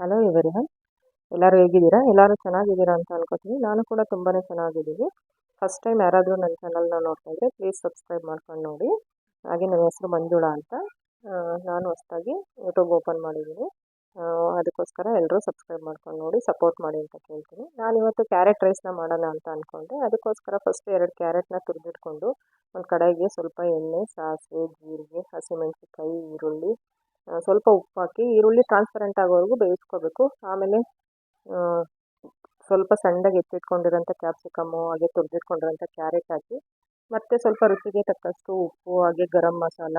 Hello ಇವರಿವನ್ ಎಲ್ಲರೂ ಹೇಗಿದ್ದೀರಾ? ಎಲ್ಲರೂ ಚೆನ್ನಾಗಿದ್ದೀರಾ ಅಂತ ಅನ್ಕೋತೀನಿ. ನಾನು ಕೂಡ ತುಂಬಾ ಚೆನ್ನಾಗಿದ್ದೀನಿ ಫಸ್ಟ್ ಟೈಮ್ ಯಾರಾದರೂ ನನ್ನ ಚಾನಲ್ನ ನೋಡ್ತಾ ಇದ್ದರೆ ಪ್ಲೀಸ್ ಸಬ್ಸ್ಕ್ರೈಬ್ ಮಾಡ್ಕೊಂಡು ನೋಡಿ. ಹಾಗೆ ನನ್ನ ಹೆಸರು ಮಂಜುಳಾ ಅಂತ. ನಾನು ಹೊಸದಾಗಿ ಯೂಟ್ಯೂಬ್ ಓಪನ್ ಮಾಡಿದ್ದೀನಿ. ಅದಕ್ಕೋಸ್ಕರ ಎಲ್ಲರೂ ಸಬ್ಸ್ಕ್ರೈಬ್ ಮಾಡ್ಕೊಂಡು ನೋಡಿ ಸಪೋರ್ಟ್ ಮಾಡಿ ಅಂತ ಕೇಳ್ತೀನಿ. ನಾನು ಇವತ್ತು ಕ್ಯಾರೆಟ್ ರೈಸ್ನ ಮಾಡೋಣ ಅಂತ ಅಂದ್ಕೊಂಡೆ ಅದಕ್ಕೋಸ್ಕರ ಫಸ್ಟ್ ಎರಡು ಕ್ಯಾರೆಟ್ನ ತುರಿದಿಟ್ಕೊಂಡು ಒಂದು ಕಡೆಗೆ ಸ್ವಲ್ಪ ಎಣ್ಣೆ, ಸಾಸಿವೆ, ಜೀರಿಗೆ, ಹಸಿಮೆಣಸಿನ್ಕಾಯಿ, ಈರುಳ್ಳಿ ಸ್ವಲ್ಪ ಉಪ್ಪು ಹಾಕಿ, ಈರುಳ್ಳಿ ಟ್ರಾನ್ಸ್ಪರೆಂಟ್ ಆಗೋವರೆಗೂ ಬೇಯಿಸ್ಕೋಬೇಕು. ಆಮೇಲೆ ಸ್ವಲ್ಪ ಸಣ್ಣಗೆ ಎತ್ತಿಟ್ಕೊಂಡಿರೋಂಥ ಕ್ಯಾಪ್ಸಿಕಮ್ಮು ಹಾಗೆ ತುರಿದಿಟ್ಕೊಂಡಿರೋಂಥ ಕ್ಯಾರೆಟ್ ಹಾಕಿ, ಮತ್ತು ಸ್ವಲ್ಪ ರುಚಿಗೆ ತಕ್ಕಷ್ಟು ಉಪ್ಪು, ಹಾಗೆ ಗರಂ ಮಸಾಲ,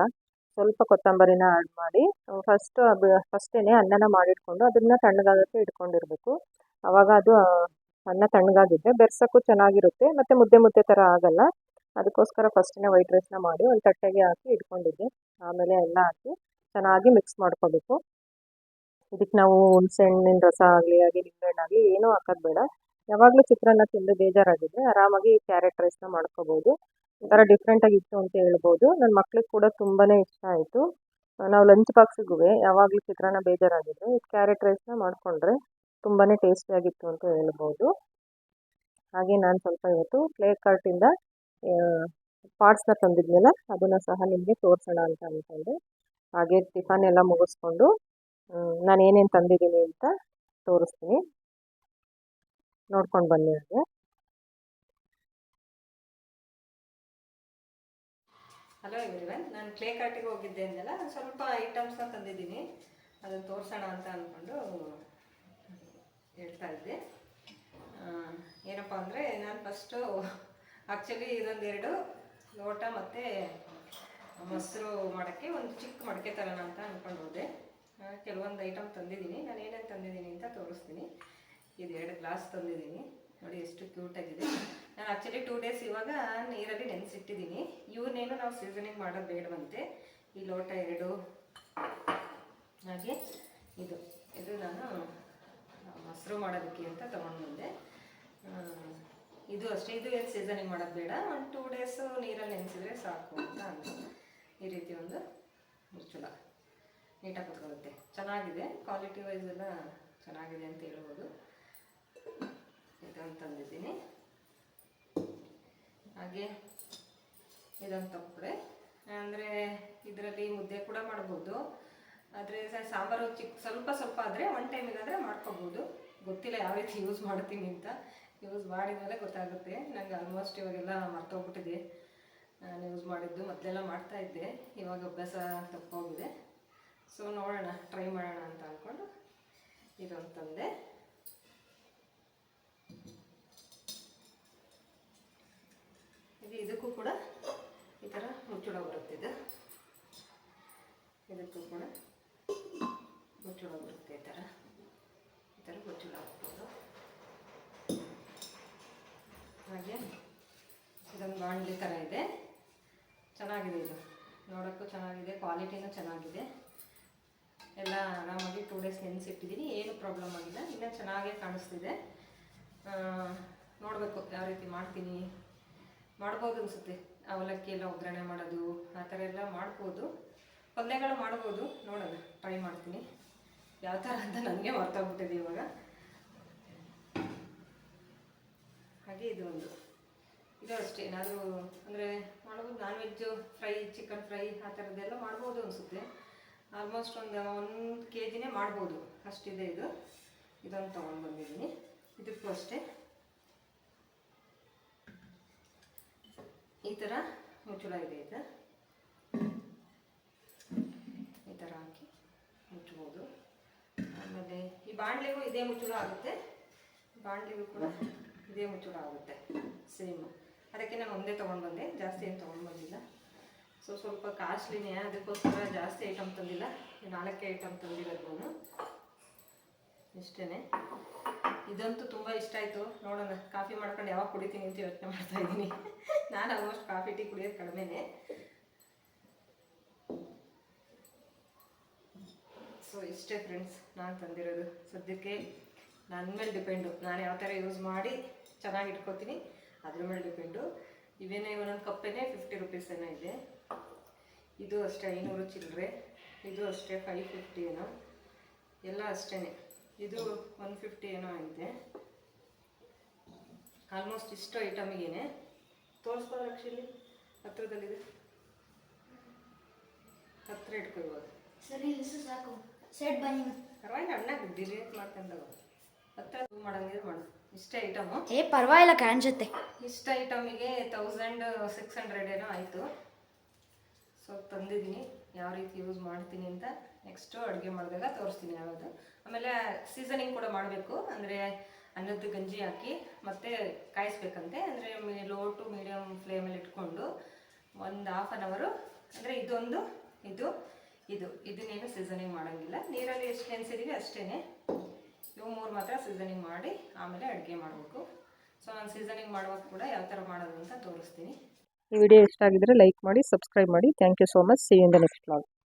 ಸ್ವಲ್ಪ ಕೊತ್ತಂಬರಿನ ಆ್ಯಡ್ ಮಾಡಿ ಫಸ್ಟ್ ಫಸ್ಟೇ ಅನ್ನನ ಮಾಡಿಟ್ಕೊಂಡು ಅದನ್ನು ತಣ್ಣಗಾಗೋಕ್ಕೆ ಇಟ್ಕೊಂಡಿರಬೇಕು. ಅವಾಗ ಅದು ಅನ್ನ ತಣ್ಣಗಾಗಿದ್ದರೆ ಬೆರ್ಸೋಕ್ಕೂ ಚೆನ್ನಾಗಿರುತ್ತೆ, ಮತ್ತು ಮುದ್ದೆ ಮುದ್ದೆ ಥರ ಆಗಲ್ಲ. ಅದಕ್ಕೋಸ್ಕರ ಫಸ್ಟೇ ವೈಟ್ ರೈಸ್ನ ಮಾಡಿ ಒಂದು ತಟ್ಟೆಗೆ ಹಾಕಿ ಇಟ್ಕೊಂಡಿದ್ದೆ. ಆಮೇಲೆ ಎಲ್ಲ ಹಾಕಿ ಚೆನ್ನಾಗಿ ಮಿಕ್ಸ್ ಮಾಡ್ಕೋಬೇಕು. ಇದಕ್ಕೆ ನಾವು ಹುಣಸೆ ಹಣ್ಣಿನ ರಸ ಆಗಲಿ, ಹಾಗೆ ನಿಂಬೆಹಣ್ಣಾಗಲಿ ಏನೂ ಹಾಕೋದು ಬೇಡ. ಯಾವಾಗಲೂ ಚಿತ್ರಾನ್ನ ತಿಂದು ಬೇಜಾರಾಗಿದ್ದರೆ ಆರಾಮಾಗಿ ಕ್ಯಾರೆಟ್ ರೈಸ್ನ ಮಾಡ್ಕೋಬೋದು. ಒಂಥರ ಡಿಫ್ರೆಂಟಾಗಿ ಇತ್ತು ಅಂತ ಹೇಳ್ಬೋದು. ನನ್ನ ಮಕ್ಳಿಗೆ ಕೂಡ ತುಂಬಾ ಇಷ್ಟ ಆಯಿತು. ನಾವು ಲಂಚ್ ಬಾಕ್ಸಿಗೂ ಯಾವಾಗಲೂ ಚಿತ್ರಾನ್ನ ಬೇಜಾರಾಗಿದ್ರೆ ಇದು ಕ್ಯಾರೆಟ್ ರೈಸ್ನ ಮಾಡಿಕೊಂಡ್ರೆ ತುಂಬಾ ಟೇಸ್ಟಿಯಾಗಿತ್ತು ಅಂತ ಹೇಳ್ಬೋದು. ಹಾಗೆ ನಾನು ಸ್ವಲ್ಪ ಇವತ್ತು ಪ್ಲೇ ಕಾರ್ಟಿಂದ ಪಾರ್ಟ್ಸ್ನ ತಂದಿದ್ಮೇಲೆ ಅದನ್ನು ಸಹ ನಿಮಗೆ ತೋರಿಸೋಣ ಅಂತ ಅಂದ್ಕೊಂಡೆ ಹಾಗೆ ಟಿಫನ್ ಎಲ್ಲ ಮುಗಿಸ್ಕೊಂಡು ನಾನು ಏನೇನು ತಂದಿದ್ದೀನಿ ಅಂತ ತೋರಿಸ್ತೀನಿ. ನೋಡ್ಕೊಂಡು ಬನ್ನಿ ಹಾಗೆ. ಹಲೋ ಎವ್ರಿವನ್ ನಾನು ಕ್ಲೇ ಕಾರ್ಟಿಗೆ ಹೋಗಿದ್ದೆ ಅಂದೆಲ್ಲ ಸ್ವಲ್ಪ ಐಟಮ್ಸ್ನ ತಂದಿದ್ದೀನಿ. ಅದನ್ನು ತೋರಿಸೋಣ ಅಂತ ಅಂದ್ಕೊಂಡು ಹೇಳ್ತಾ ಇದ್ದೆ. ಏನಪ್ಪ ಅಂದರೆ ನಾನು ಫಸ್ಟು ಆ್ಯಕ್ಚುಲಿ ಇದೊಂದೆರಡು ಲೋಟ ಮತ್ತು ಮೊಸರು ಮಾಡೋಕ್ಕೆ ಒಂದು ಚಿಕ್ಕ ಮಡಕೆ ತರೋಣ ಅಂತ ಅಂದ್ಕೊಂಡು ಹೋದೆ ಕೆಲವೊಂದು ಐಟಮ್ ತಂದಿದ್ದೀನಿ. ನಾನು ಏನೇನು ತಂದಿದ್ದೀನಿ ಅಂತ ತೋರಿಸ್ತೀನಿ. ಇದು ಎರಡು ಗ್ಲಾಸ್ ತಂದಿದ್ದೀನಿ. ನೋಡಿ ಎಷ್ಟು ಕ್ಯೂಟಾಗಿದೆ ನಾನು ಆ್ಯಕ್ಚುಲಿ ಟೂ ಡೇಸ್ ಇವಾಗ ನೀರಲ್ಲಿ ನೆನೆಸಿಟ್ಟಿದ್ದೀನಿ. ಇವನ್ನೇನು ನಾವು ಸೀಸನಿಂಗ್ ಮಾಡೋದು ಬೇಡವಂತೆ. ಈ ಲೋಟ ಎರಡು. ಹಾಗೆ ಇದು. ಇದು ನಾನು ಮೊಸರು ಮಾಡೋದಕ್ಕೆ ಅಂತ ತೊಗೊಂಡು ಬಂದೆ ಇದು ಅಷ್ಟೇ. ಇದು ಏನು ಸೀಸನಿಂಗ್ ಮಾಡೋದು ಬೇಡ. ಒಂದು ಟೂ ಡೇಸು ನೀರಲ್ಲಿ ನೆನೆಸಿದ್ರೆ ಸಾಕು ಅಂತ ಅಂದರು ಮುಚ್ಚಳ ನೀಟಾಗಿ ಕುತ್ಕೊಳ್ಳುತ್ತೆ. ಚೆನ್ನಾಗಿದೆ. ಕ್ವಾಲಿಟಿ ವೈಸ್ ಎಲ್ಲ ಚೆನ್ನಾಗಿದೆ ಅಂತ ಹೇಳ್ಬೋದು. ಇದನ್ನು ತಂದಿದ್ದೀನಿ. ಹಾಗೆ ಇದನ್ನು ತಪ್ಪಡೆ ಅಂದರೆ ಇದರಲ್ಲಿ ಮುದ್ದೆ ಕೂಡ ಮಾಡ್ಬೋದು. ಆದರೆ ಸಾಂಬಾರು ಚಿಕ್ಕ ಸ್ವಲ್ಪ ಸ್ವಲ್ಪ ಆದರೆ ಒನ್ ಟೈಮಿಗಾದರೆ ಮಾಡ್ಕೋಬೋದು. ಗೊತ್ತಿಲ್ಲ ಯಾವ ರೀತಿ ಯೂಸ್ ಮಾಡ್ತೀನಿ ಅಂತ. ಯೂಸ್ ಮಾಡಿದ್ಮೇಲೆ ಗೊತ್ತಾಗುತ್ತೆ. ನನಗೆ ಆಲ್ಮೋಸ್ಟ್ ಇವಾಗೆಲ್ಲ ಮರ್ತೋಗ್ಬಿಟ್ಟಿದೆ. ನಾನು ಯೂಸ್ ಮಾಡಿದ್ದು ಮೊದಲೆಲ್ಲ ಮಾಡ್ತಾ ಇದ್ದೆ. ಇವಾಗ ಅಭ್ಯಾಸ ತಪ್ಪೋಗಿದೆ. ಸೊ ನೋಡೋಣ ಟ್ರೈ ಮಾಡೋಣ ಅಂತ ಅಂದ್ಕೊಂಡು ಇದೊಂದು ತಂದೆ. ಇದು ಇದಕ್ಕೂ ಕೂಡ ಈ ಥರ ಮುಚ್ಚಳ ಬರುತ್ತೆ ಇದು. ಇದಕ್ಕೂ ಕೂಡ ಮುಚ್ಚಳ ಬರುತ್ತೆ ಈ ಥರ ಈ ಥರ ಮುಚ್ಚಳ ಹಾಕ್ಬೋದು. ಹಾಗೆ ಇದೊಂದು ಬಾಣಲಿ ಥರ ಇದೆ. ಚೆನ್ನಾಗಿದೆ ಇದು. ನೋಡೋಕ್ಕೂ ಚೆನ್ನಾಗಿದೆ, ಕ್ವಾಲಿಟಿನೂ ಚೆನ್ನಾಗಿದೆ. ಎಲ್ಲ ಆರಾಮಾಗಿ ಟೂ ಡೇಸ್ ನೆನೆಸಿಟ್ಟಿದ್ದೀನಿ ಏನು ಪ್ರಾಬ್ಲಮ್ ಆಗಿಲ್ಲ, ಇನ್ನೂ ಚೆನ್ನಾಗೇ ಕಾಣಿಸ್ತಿದೆ. ನೋಡಬೇಕು ಯಾವ ರೀತಿ ಮಾಡ್ತೀನಿ. ಮಾಡ್ಬೋದು ಅನಿಸುತ್ತೆ. ಅವಲಕ್ಕಿ ಎಲ್ಲ ಒಗ್ಗರಣೆ ಮಾಡೋದು, ಆ ಥರ ಎಲ್ಲ ಮಾಡ್ಬೋದು. ಪಲ್ಯಗಳು ಮಾಡ್ಬೋದು, ನೋಡೋಣ ಟ್ರೈ ಮಾಡ್ತೀನಿ. ಯಾವ ಥರ ಅಂತ ನನಗೆ ಮರ್ತೋಗ್ಬಿಟ್ಟಿದೆ ಇವಾಗ. ಹಾಗೆ ಇದು ಒಂದು. ಇದು ಅಷ್ಟೇ. ಏನಾದರೂ ಅಂದರೆ ಮಾಡ್ಬೋದು non veg fry chicken fry ಆ ಥರದ್ದೆಲ್ಲ ಮಾಡ್ಬೋದು ಅನಿಸುತ್ತೆ. ಆಲ್ಮೋಸ್ಟ್ ಒಂದು ಒಂದು ಕೆ ಜಿನೇ ಮಾಡ್ಬೋದು. ಅಷ್ಟಿದೆ ಇದು. ಇದೊಂದು ತೊಗೊಂಡು ಬಂದಿದ್ದೀನಿ. ಇದಕ್ಕೂ ಅಷ್ಟೇ. ಈ ಥರ ಮುಚ್ಚಳ ಇದೆ ಇದು. ಈ ಥರ ಹಾಕಿ ಮುಚ್ಬೋದು ಆಮೇಲೆ ಈ ಬಾಣಲೆಗೂ ಇದೇ ಮುಚ್ಚಳ ಆಗುತ್ತೆ. ಬಾಣಲೆಗೂ ಕೂಡ ಇದೇ ಮುಚ್ಚಳ ಆಗುತ್ತೆ. ಸೇಮ್ ಅದಕ್ಕೆ ನಾನು ಒಂದೇ ತೊಗೊಂಡು ಬಂದೆ. ಜಾಸ್ತಿ ಏನು ತೊಗೊಂಡು ಬಂದಿಲ್ಲ. ಸೊ ಸ್ವಲ್ಪ ಕಾಸ್ಟ್ಲಿನೇ, ಅದಕ್ಕೋಸ್ಕರ ಜಾಸ್ತಿ ಐಟಮ್ ತಂದಿಲ್ಲ. ನಾಲ್ಕೇ ಐಟಮ್ ತಂದಿರೋದು ಇಷ್ಟೇ ಇದಂತೂ ತುಂಬ ಇಷ್ಟ ಆಯಿತು. ನೋಡೋಣ, ಕಾಫಿ ಮಾಡ್ಕೊಂಡು ಯಾವಾಗ ಕುಡಿತೀನಿ ಅಂತ ಯೋಚನೆ ಮಾಡ್ತಾ ಇದ್ದೀನಿ. ನಾನು ಆಲ್ಮೋಸ್ಟ್ ಕಾಫಿ, ಟೀ ಕುಡಿಯೋದು ಕಡಿಮೆನೇ. ಸೊ ಇಷ್ಟೇ ಫ್ರೆಂಡ್ಸ್ ನಾನು ತಂದಿರೋದು. ಸದ್ಯಕ್ಕೆ ನನ್ನ ಮೇಲೆ ಡಿಪೆಂಡು ನಾನು ಯಾವ ಥರ ಯೂಸ್ ಮಾಡಿ ಚೆನ್ನಾಗಿ ಇಟ್ಕೋತೀನಿ. ಅದ್ರ ಮೇಲೆ ಡಿಪೆಂಡು. ಇವೇನೇ ಒಂದೊಂದು ಕಪ್ಪೇನೆ ಫಿಫ್ಟಿ ರುಪೀಸ್ ಏನೋ ಇದೆ. ಇದು ಅಷ್ಟೇ ಐನೂರು ಚಿಲ್ಲರೆ ಇದು ಅಷ್ಟೇ ಫೈವ್ ಫಿಫ್ಟಿ ಏನೋ. ಎಲ್ಲ ಅಷ್ಟೇ ಇದು ಒನ್ ಫಿಫ್ಟಿ ಏನೋ ಇದೆ ಆಲ್ಮೋಸ್ಟ್ ಇಷ್ಟು ಐಟಮ್ಗೇನೆ ತೋರಿಸ್ಬೋದು ಆ್ಯಕ್ಚುಲಿ ಹತ್ರದಲ್ಲಿದೆ. ಹತ್ರ ಇಟ್ಕೋ ಇವಾಗ ಸರಿ ಸಾಕು. ಸೆಟ್ ಬನ್ನಿ. ಪರವಾಗಿಲ್ಲ ಅಣ್ಣ ಡಿಲೀಟ್ ಮಾಡ್ಕೊಂಡವ ಹತ್ರ ಮಾಡಂಗಿದ್ರೆ ಮಾಡು ಇಷ್ಟೇ ಐಟಮ್ ಏ ಪರವಾಗಿಲ್ಲ ಕಾಣಿಸುತ್ತೆ ಇಷ್ಟ ಐಟಮಿಗೆ ತೌಸಂಡ್ ಸಿಕ್ಸ್ ಹಂಡ್ರೆಡ್ ಏನೋ ಆಯಿತು. ಸೊ ತಂದಿದ್ದೀನಿ ಯಾವ ರೀತಿ ಯೂಸ್ ಮಾಡ್ತೀನಿ ಅಂತ ನೆಕ್ಸ್ಟು ಅಡುಗೆ ಮಾಡಿದಾಗ ತೋರಿಸ್ತೀನಿ ಯಾವುದು ಆಮೇಲೆ ಸೀಸನಿಂಗ್ ಕೂಡ ಮಾಡಬೇಕು. ಅಂದರೆ ಅನ್ನದ ಗಂಜಿ ಹಾಕಿ ಮತ್ತೆ ಕಾಯಿಸ್ಬೇಕಂತೆ. ಅಂದರೆ ಲೋ ಟು ಮೀಡಿಯಮ್ ಫ್ಲೇಮಲ್ಲಿ ಇಟ್ಕೊಂಡು ಒಂದು ಹಾಫ್ ಆನ್ ಅವರು ಅಂದರೆ ಇದೊಂದು ಇದು ಇದು. ಇದನ್ನೇನು ಸೀಸನಿಂಗ್ ಮಾಡೋಂಗಿಲ್ಲ. ನೀರಲ್ಲಿ ಎಷ್ಟು ನೆನೆಸಿದೀವಿ ಅಷ್ಟೇ ಇವು ಮೂರು ಮಾತ್ರ ಸೀಸನಿಂಗ್ ಮಾಡಿ ಆಮೇಲೆ ಅಡುಗೆ ಮಾಡಬೇಕು. ಸೊ ನಾನು ಸೀಸನಿಂಗ್ ಮಾಡುವಾಗ ಕೂಡ ಯಾವ ಥರ ಮಾಡೋದು ಅಂತ ತೋರಿಸ್ತೀನಿ. ಈ ವಿಡಿಯೋ ಇಷ್ಟ ಆಗಿದ್ರೆ ಲೈಕ್ ಮಾಡಿ ಸಬ್ಸ್ಕ್ರೈಬ್ ಮಾಡಿ. Thank you so much see in the next vlog